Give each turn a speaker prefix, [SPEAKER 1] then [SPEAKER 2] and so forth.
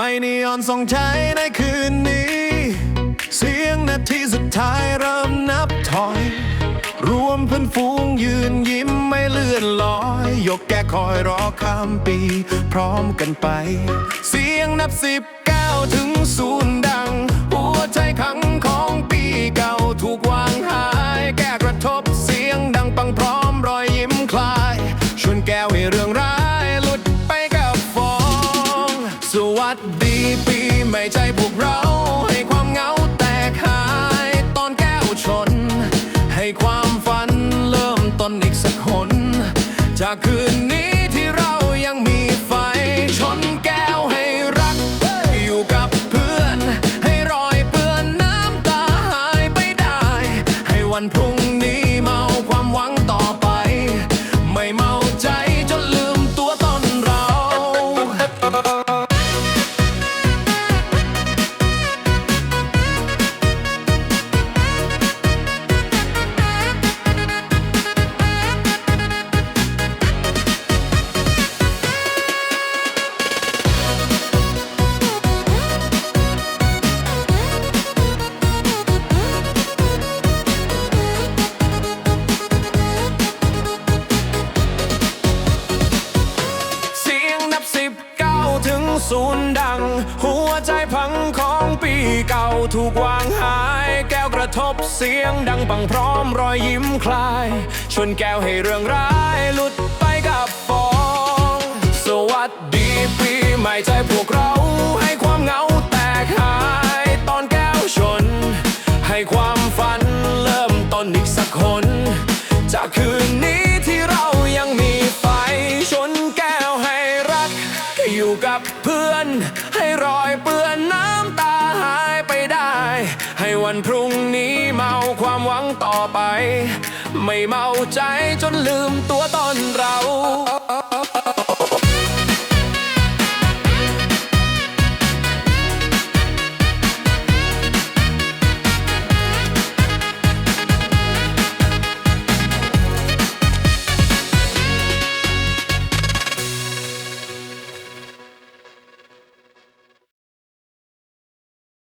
[SPEAKER 1] นีออนส่องใจในคืนนี้ เสียงนาทีสุดท้ายเริ่มนับถอย รวมเพื่อนฝูงยืนยิ้มไม่เลื่อนลอย ยกแก้คอยรอข้ามปี พร้อมกันไป เสียงนับสิบเก้าถึงศูนย์ดัง หัวใจขังของปีเก่าถูกวางหาย แก้กระทบเสียงดังปังพร้อมรอยยิ้มคลาย ชวนแก้วให้เรื่อง วัสดีปีใหม่ใจพวกเรา ให้ความเหงาแตกหาย ตอนแก้วชน ให้ความฝันเริ่มต้นอีกสักหนจากคืนนี้ที่เรายังมีไฟ ชนแก้วให้รัก อยู่กับเพื่อน ให้รอยเปื้อนน้ำตาหายไปได้ ให้วันพรุ่ง ศูนย์ดัง หัวใจพังของปีเก่าถูกวางหาย แก้วกระทบเสียงดังบังพร้อมรอยยิ้มคลาย ชวนแก้วให้เรื่องร้ายหลุดไปกับฟอง สวัสดีปีใหม่ใจพวกเราให้ความเหงาแตกหาย ตอนแก้วชน ให้ความฝันเริ่มต้นอีกสักคนจากคืนนี้ เพื่อน ให้รอยเปื้อนน้ำตาหายไปได้ ให้วันพรุ่งนี้เมาความหวังต่อไป ไม่เมาใจจนลืมตัวต